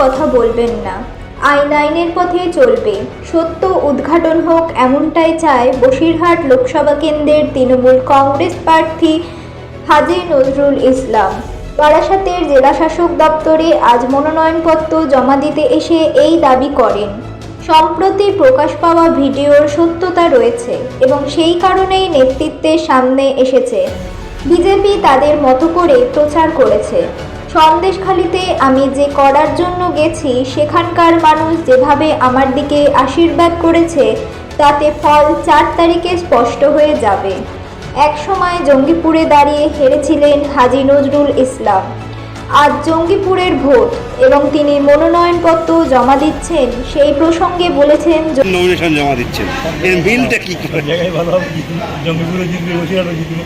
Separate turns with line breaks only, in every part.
কথা বলবেন না। আইন আইনের পথে চলবে। সত্য উদ্ঘাটন হোক এমনটাই চায় বসিরহাট লোকসভা কেন্দ্রের তৃণমূল কংগ্রেস প্রার্থী হাজী নজরুল ইসলাম। বারাসাতের জেলাশাসক দপ্তরে আজ মনোনয়নপত্র জমা দিতে এসে এই দাবি করেন। সম্প্রতি প্রকাশ পাওয়া ভিডিওর সত্যতা রয়েছে এবং সেই কারণেই নেতৃত্বের সামনে এসেছে। বিজেপি তাদের মতো করে প্রচার করেছে। সন্দেশখালিতে আমি যে করার জন্য গেছি সেখানকার মানুষ যেভাবে আমার দিকে আশীর্বাদ করেছে তাতে ফল চার তারিখে স্পষ্ট হয়ে যাবে। একসময় জঙ্গিপুরে দাঁড়িয়ে হেরেছিলেন হাজি নজরুল ইসলাম। আজ জঙ্গিপুরের ভোট এবং তিনি মনোনয়নপত্র জমা দিচ্ছেন সেই প্রসঙ্গে বলেছেন
নমিনেশন জমা দিচ্ছেন। এর মিলটা কি
জঙ্গিপুরে জিতবে।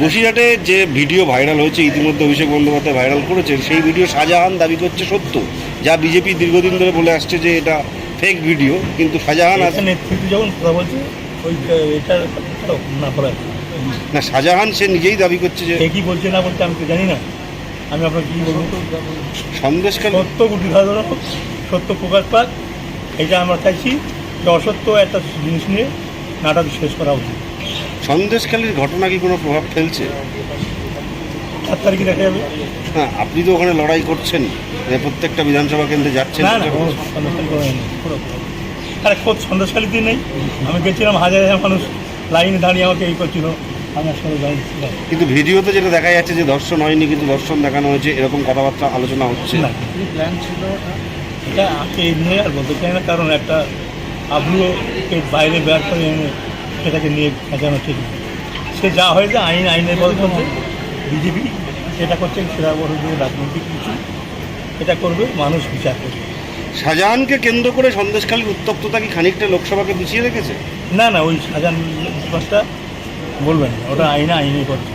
বসিরহাটে যে ভিডিও ভাইরাল হয়েছে ইতিমধ্যে অভিষেক বন্দ্যোপাধ্যায় ভাইরাল করেছেন সেই ভিডিও শাহজাহান দাবি করছে সত্য। যা বিজেপি দীর্ঘদিন ধরে বলে আসছে যে এটা ফেক ভিডিও কিন্তু শাহজাহান আছে
নেতৃত্ব যখন কথা বলছে ওই এটা না করা
না শাহজাহান সে নিজেই দাবি করছে যে
কে কি বলছে না বলছে আমি তো জানি না। আমি আপনার কি বলব?
সন্দেশকালী
সত্য গুটি ধরো সত্য প্রকাশ পাক এটা আমরা চাইছি যে অসত্য একটা জিনিস নিয়ে নাটক শেষ করা উচিত।
সন্দেশকালীর ঘটনা কি কোনো প্রভাব ফেলছে?
চার তারিখে দেখা যাবে।
হ্যাঁ আপনি তো ওখানে লড়াই করছেন। যে প্রত্যেকটা বিধানসভা কেন্দ্রে যাচ্ছেন।
না না কোনো সন্দেশখালী করা হয়নি পুরো আরে খোদ সন্দেশখালীতে নেই। আমি গেছিলাম হাজার হাজার মানুষ লাইনে দাঁড়িয়ে আমাকে এই করছিল। আমার সঙ্গে দাঁড়িয়ে
কিন্তু ভিডিওতে যেটা দেখা যাচ্ছে যে দর্শন হয়নি কিন্তু দর্শন দেখানো হয়েছে এরকম কথাবার্তা আলোচনা হচ্ছে।
না এটা আজকে এই নিয়ে আর বলতে চাই না কারণ একটা আপনিও বাইরে বের করে এনে সেটাকে নিয়ে খেঁচানো ঠিক সে যা হয়েছে আইন আইনের বল করছে বিজেপি সেটা করছে সেরা বড় যে রাজনৈতিক কিছু। এটা করবে মানুষ বিচার করবে।
শাহজাহানকে কেন্দ্র করে সন্দেশখালীর উত্তপ্ততা কি খানিকটা লোকসভাকে পিছিয়ে রেখেছে?
না না ওই শাহজাহান বলবেন না। ওটা আইনে আইনে করছে